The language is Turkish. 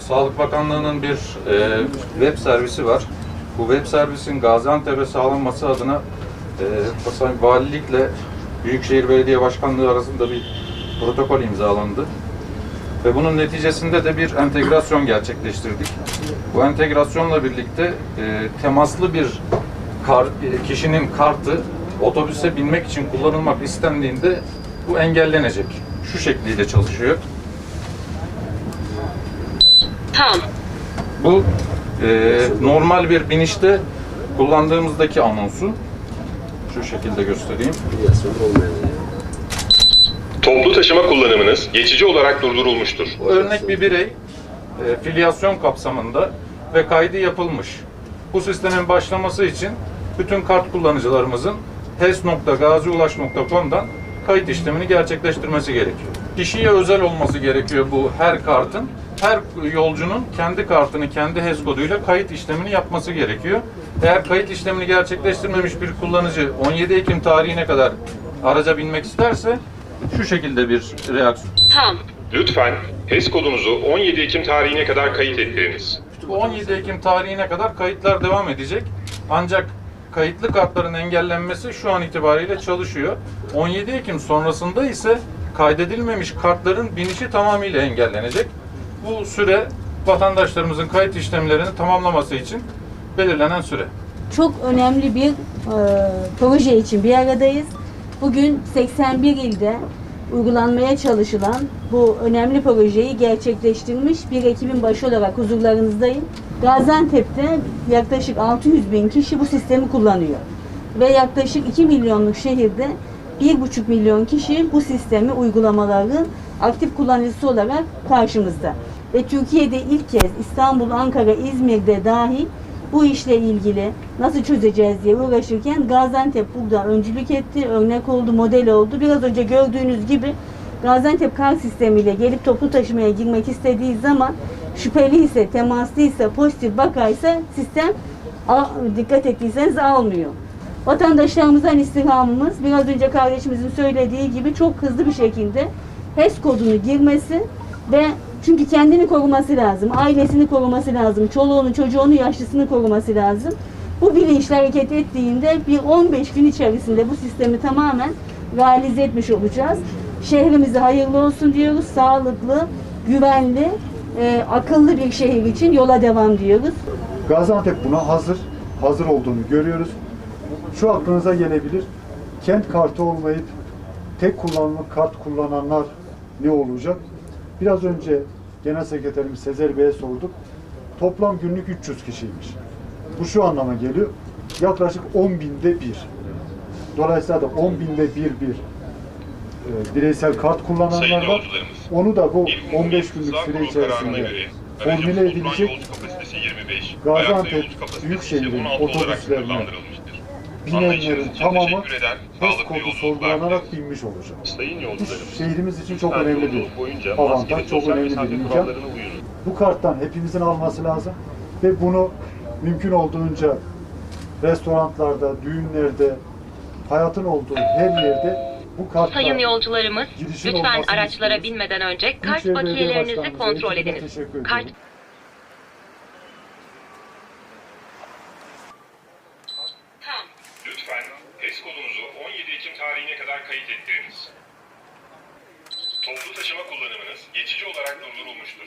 Sağlık Bakanlığı'nın bir e, web servisi var. Bu web servisin Gaziantep'e sağlanması adına e, Valilikle Büyükşehir Belediye Başkanlığı arasında bir protokol imzalandı. Ve bunun neticesinde de bir entegrasyon gerçekleştirdik. Bu entegrasyonla birlikte e, temaslı bir kar, e, kişinin kartı otobüse binmek için kullanılmak istendiğinde bu engellenecek. Şu şekliyle çalışıyor. Tam. Bu e, normal bir binişte kullandığımızdaki anonsu. Şu şekilde göstereyim. Toplu taşıma kullanımınız geçici olarak durdurulmuştur. Örnek bir birey e, filyasyon kapsamında ve kaydı yapılmış. Bu sistemin başlaması için bütün kart kullanıcılarımızın hes.gaziulaş.com'dan kayıt işlemini gerçekleştirmesi gerekiyor. Kişiye özel olması gerekiyor bu her kartın. Her yolcunun kendi kartını kendi HES koduyla kayıt işlemini yapması gerekiyor. Eğer kayıt işlemini gerçekleştirmemiş bir kullanıcı 17 Ekim tarihine kadar araca binmek isterse şu şekilde bir reaksiyon Tam. Lütfen HES kodunuzu 17 Ekim tarihine kadar kayıt ettiriniz. Bu 17 Ekim tarihine kadar kayıtlar devam edecek. Ancak kayıtlı kartların engellenmesi şu an itibariyle çalışıyor. 17 Ekim sonrasında ise kaydedilmemiş kartların binişi tamamıyla engellenecek. Bu süre vatandaşlarımızın kayıt işlemlerini tamamlaması için belirlenen süre. çok önemli bir e, proje için bir aradayız. Bugün 81 ilde uygulanmaya çalışılan bu önemli projeyi gerçekleştirmiş bir ekibin başı olarak huzurlarınızdayım. Gaziantep'te yaklaşık 600 bin kişi bu sistemi kullanıyor. Ve yaklaşık 2 milyonluk şehirde 1,5 milyon kişi bu sistemi uygulamaların aktif kullanıcısı olarak karşımızda. Ve Türkiye'de ilk kez İstanbul, Ankara, İzmir'de dahil bu işle ilgili nasıl çözeceğiz diye uğraşırken Gaziantep burada öncülük etti, örnek oldu, model oldu. Biraz önce gördüğünüz gibi Gaziantep kar sistemiyle gelip toplu taşımaya girmek istediği zaman şüpheli ise, temaslı ise, pozitif vakaysa sistem dikkat ettiyseniz almıyor. Vatandaşlarımızdan istirhamımız biraz önce kardeşimizin söylediği gibi çok hızlı bir şekilde HES kodunu girmesi ve çünkü kendini koruması lazım, ailesini koruması lazım, çoluğunu, çocuğunu, yaşlısını koruması lazım. Bu bilinçle hareket ettiğinde bir 15 gün içerisinde bu sistemi tamamen realize etmiş olacağız. Şehrimize hayırlı olsun diyoruz. Sağlıklı, güvenli, e, akıllı bir şehir için yola devam diyoruz. Gaziantep buna hazır, hazır olduğunu görüyoruz. Şu aklınıza gelebilir, kent kartı olmayıp tek kullanımlık kart kullananlar ne olacak? Biraz önce Genel Sekreterimiz Sezer Bey'e sorduk. Toplam günlük 300 kişiymiş. Bu şu anlama geliyor, yaklaşık 10 binde bir. Dolayısıyla da 10 binde bir bir e, bireysel kart kullananlar var. Onu da bu İlk 15 günlük süre içerisinde formüle edilecek yolcu kapasitesi 25, Gaziantep Büyükşehir'in 16 olarak otobüslerine için tamamı sağlıklı kodu sorgulanarak binmiş olacak. Sayın Bu yolcularımız, şehrimiz için çok önemli bir avantaj, çok önemli bir imkan. Bu karttan hepimizin alması lazım ve bunu mümkün olduğunca restoranlarda, düğünlerde, hayatın olduğu her yerde bu kartla Sayın yolcularımız, lütfen araçlara istiyoruz. binmeden önce kart bakiyelerinizi kontrol ediniz. teşekkür Kart ediyorum. tam. Lütfen HES kodunuzu 17 Ekim tarihine kadar kayıt ettiriniz. Toplu taşıma kullanımınız geçici olarak durdurulmuştur.